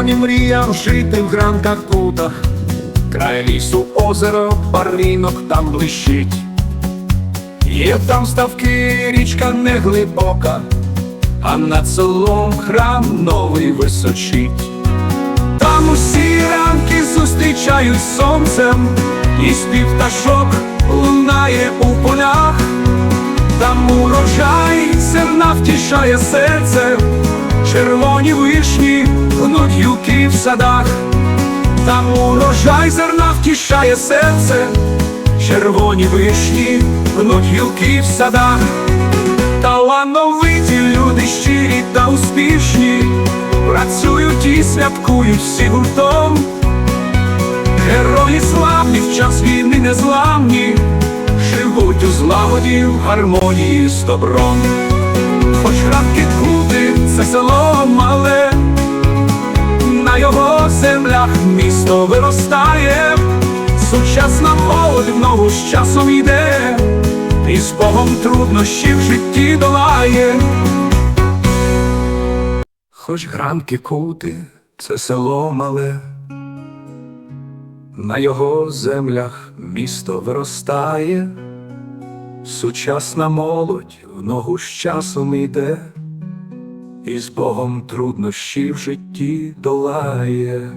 давнім мріяв жити в гранках кутах, край лісу озеро, паринок там блищить. Є там ставки, річка не глибока, а над селом храм новий височить. Там усі ранки зустрічають сонцем, і спів пташок лунає у полях, там урожай зерна втішає серце, червоні вишні гнуть гілки в садах, там урожай зерна втішає серце, червоні вишні гнуть гілки в садах. Талановиті люди щирі та успішні, працюють і святкують всі гуртом. Герої славні в час війни незламні, живуть у злагоді в гармонії з добром. Хоч радки село мале, на його землях місто виростає, сучасна молодь в ногу з часом йде, і з Богом труднощі в житті долає. Хоч гранки кути, це село мале, на його землях місто виростає, сучасна молодь в ногу з часом йде, і з Богом труднощі в житті долає.